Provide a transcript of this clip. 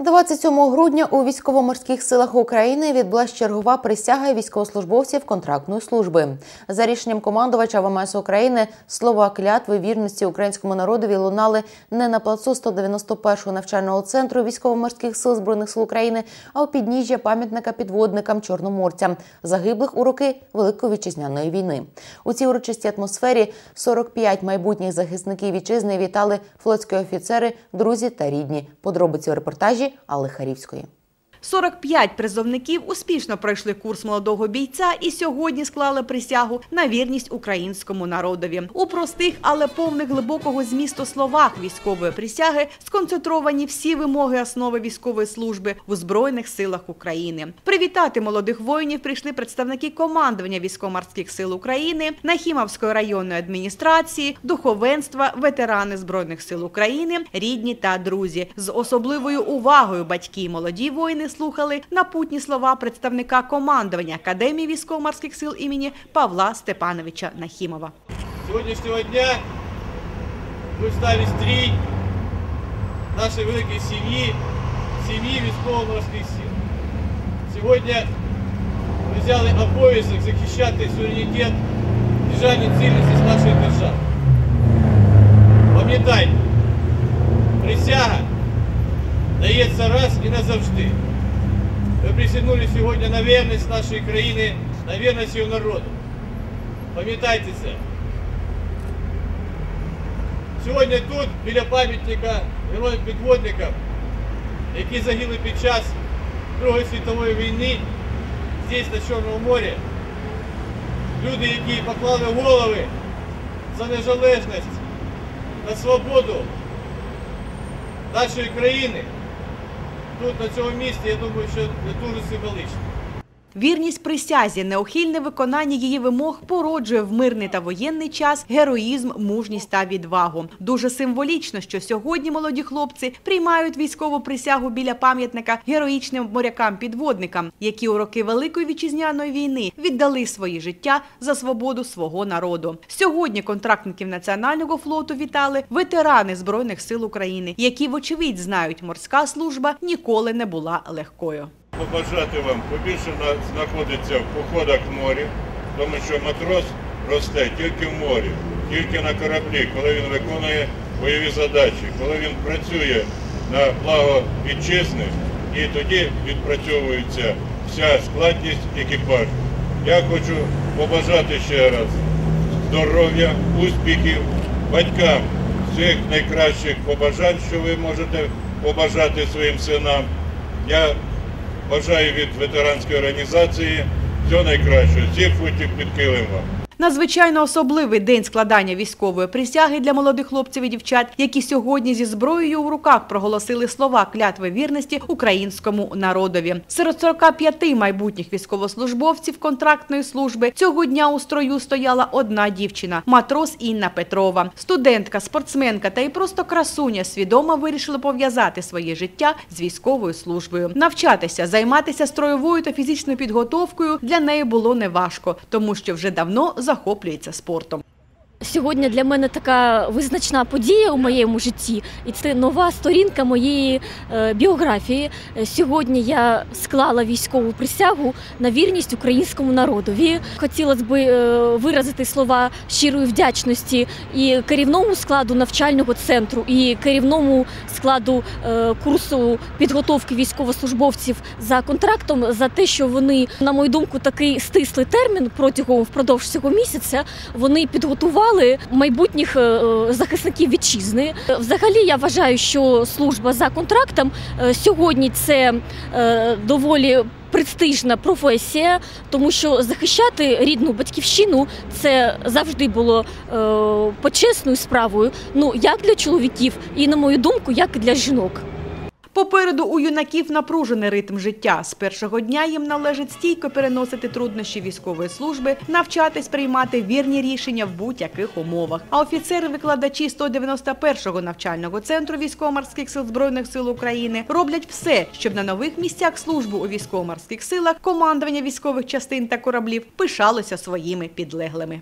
27 грудня у військово-морських силах України відбулась чергова присяга військовослужбовців контрактної служби. За рішенням командувача ВМС України слова клятви вірності українському народові лунали не на плацу 191-го навчального центру військово-морських сил збройних сил України, а у підніжжя пам'ятника підводникам чорноморцям, загиблих у роки Великої вітчизняної війни. У цій урочистій атмосфері 45 майбутніх захисників вітчизни вітали флотські офіцери, друзі та рідні. Подробиці у репортажі Алли Харівської. 45 призовників успішно пройшли курс молодого бійця і сьогодні склали присягу на вірність українському народові. У простих, але повних глибокого змісту словах військової присяги сконцентровані всі вимоги основи військової служби в Збройних силах України. Привітати молодих воїнів прийшли представники командування військово-морських сил України, Нахімовської районної адміністрації, духовенства, ветерани збройних сил України, рідні та друзі. З особливою увагою батьки і молоді воїни слухали напутні слова представника командування Академії військово-морських сил імені Павла Степановича Нахімова. С сегодняшнего дня мы встали стрій нашей великой семьи, семьи військово-морських сил. Сьогодні ми взяли обов'язок захищати суверенітет, державну цілісність нашої держави. Пам'ятайте, присяга дається раз і назавжди. Ви присягнули сьогодні на вірність нашої країни, на вірність її народу. Пам'ятайте це. Сьогодні тут, біля пам'ятника героїв підводникам, які загинули під час Другої світової війни, здесь, на Чорному морі, люди, які поклали голови за незалежність, на свободу нашої країни, тут, на цьому місці, я думаю, що дуже символично. Вірність присязі, неухильне виконання її вимог породжує в мирний та воєнний час героїзм, мужність та відвагу. Дуже символічно, що сьогодні молоді хлопці приймають військову присягу біля пам'ятника героїчним морякам-підводникам, які у роки Великої вітчизняної війни віддали свої життя за свободу свого народу. Сьогодні контрактників національного флоту вітали ветерани збройних сил України, які, вочевидь, знають, морська служба ніколи не була легкою. Побажати вам побільше на- знаходиться в походах в морі, тому що матрос росте тільки в морі, тільки на кораблі, коли він виконує бойові задачі, коли він працює на благо вітчизни, і тоді відпрацьовується вся складність екіпажу. Я хочу побажати ще раз здоров'я, успіхів батькам всіх найкращих побажань, що ви можете побажати своїм синам. Я бажаю від ветеранської організації всього найкращого, всіх футів під килим вам. Надзвичайно особливий день складання військової присяги для молодих хлопців і дівчат, які сьогодні зі зброєю в руках проголосили слова клятви вірності українському народові. Серед 45 майбутніх військовослужбовців контрактної служби цього дня у строю стояла одна дівчина матрос Інна Петрова. Студентка, спортсменка та й просто красуня свідомо вирішили пов'язати своє життя з військовою службою. Навчатися, займатися строєвою та фізичною підготовкою для неї було неважко, тому що вже давно захоплюється спортом. Сьогодні для мене така визначна подія у моєму житті, і це нова сторінка моєї е, біографії. Сьогодні я склала військову присягу на вірність українському народові. Хотілося б е, виразити слова щирої вдячності і керівному складу навчального центру, і керівному складу е, курсу підготовки військовослужбовців за контрактом за те, що вони, на мою думку, такий стислий термін протягом впродовж цього місяця вони підготували майбутніх е, е, захисників вітчизни. Взагалі, я вважаю, що служба за контрактом е, сьогодні це доволі. Престижна професія, тому що захищати рідну батьківщину це завжди було е, почесною справою. Ну як для чоловіків, і на мою думку, як і для жінок. Попереду у юнаків напружений ритм життя. З першого дня їм належить стійко переносити труднощі військової служби, навчатись приймати вірні рішення в будь-яких умовах. А офіцери-викладачі 191-го навчального центру військово-морських сил збройних сил України роблять все, щоб на нових місцях служби у військово-морських силах командування військових частин та кораблів пишалося своїми підлеглими.